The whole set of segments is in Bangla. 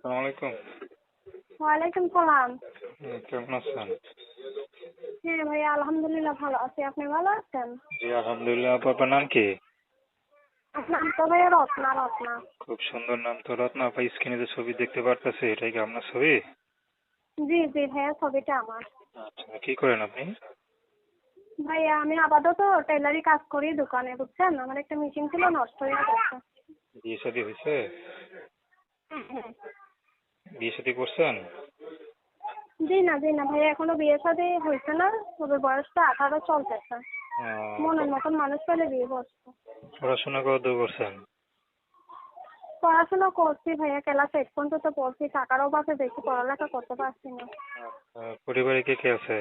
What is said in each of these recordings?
আসসালামু আলাইকুম। ওয়ালাইকুম সালাম। কেমন আছেন? হ্যাঁ ভাইয়া আলহামদুলিল্লাহ ভালো আছি। আপনি ভালো আছেন? জি আলহামদুলিল্লাহ। আপনার নাম কি? নাম তো ভাইয়া রত্না রত্না। খুব সুন্দর নাম তো রত্না। স্ক্রিনে যে ছবি দেখতে পারতেছে এটাই কি আপনার ছবি? জি জি ভাইয়া ছবিটা আমার। আচ্ছা কি করেন আপনি? ভাইয়া আমি আপাতত টেলারি কাজ করি দোকানে বুঝছেন? আমার একটা মেশিন ছিল নষ্ট হয়ে গেছে। বিয়ে শাদী হয়েছে? হ্যাঁ, হ্যাঁ। বিয়ে শাদী করছেন? জি না জি না ভাইয়া এখনও বিয়ে শাদী হয়েছে না ওদের বয়সটা আঠারো চলতেছে। মনের মতন মানুষ পেলে বিয়ে করছে। পড়াশোনা কত করছেন? পড়াশোনা করছি ভাইয়া ক্লাস এইট পর্যন্ত পড়ছি টাকার অভাবে বেশি পড়ালেখা করতে পারছি না। আচ্ছা, পরিবারে কে কে আছে?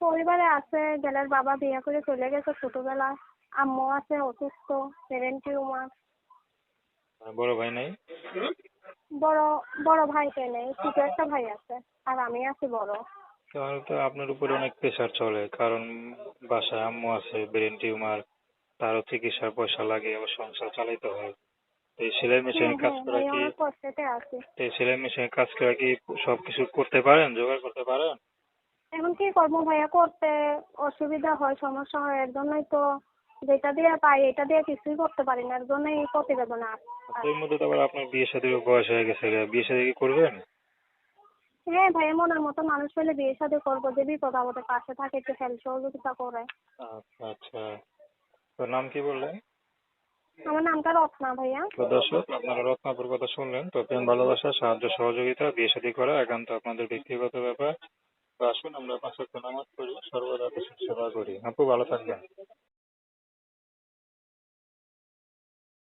পরিবারে আছে গেলের বাবা বিয়ে করে চলে গেছে ছোটবেলা আম্মু আছে অসুস্থ টিউমার। আর বড় ভাই নাই? বড় বড় ভাইকে নেই ছোট একটা ভাই আছে আর আমি আছি বড়। তাহলে তো আপনার উপরে অনেক প্রেশার চলে কারণ বাসায় আম্মু আছে ব্রেন টিউমার তারও চিকিৎসার পয়সা লাগে আবার সংসার চালাইতে হয়। এই সেলাই মেশিনে হ্যাঁ কাজ হ্যাঁ করা কি এই সেলাই মেশিনে কাজ করা কি সবকিছু করতে পারেন জোগাড় করতে পারেন? এখন কি করব ভাইয়া করতে অসুবিধা হয় সমস্যা হয় এর জন্যই তো যেটা দিয়ে পাই এটা দিয়ে কিছুই করতে পারি না এর জন্যই এই প্রতিবেদন আস- এর মধ্যে তো আবার আপনার বিয়ে শাদীর বয়স হয়ে গেছে বিয়ে শাদী কি করবেন? হ্যাঁ ভাইয়া মনের মতো মানুষ পেলে বিয়ে শাদী করব যে বিপদ আপদে পাশে থাকে একটু হেল্প সহযোগিতা করে। আচ্ছা আচ্ছা। তোর নাম কি বললেন? আমার নামটা রত্না ভাইয়া। তো দর্শক আপনারা রত্নাপুর কথা শুনলেন তো প্রেম ভালোবাসা সাহায্য সহযোগিতা বিয়ে শাদী করা একান্ত আপনাদের ব্যক্তিগত ব্যাপার। তো আসুন আমরা পাঁচ নামাজ পড়ি সর্বদা দেশের সেবা করি। আপু ভালো থাকবেন।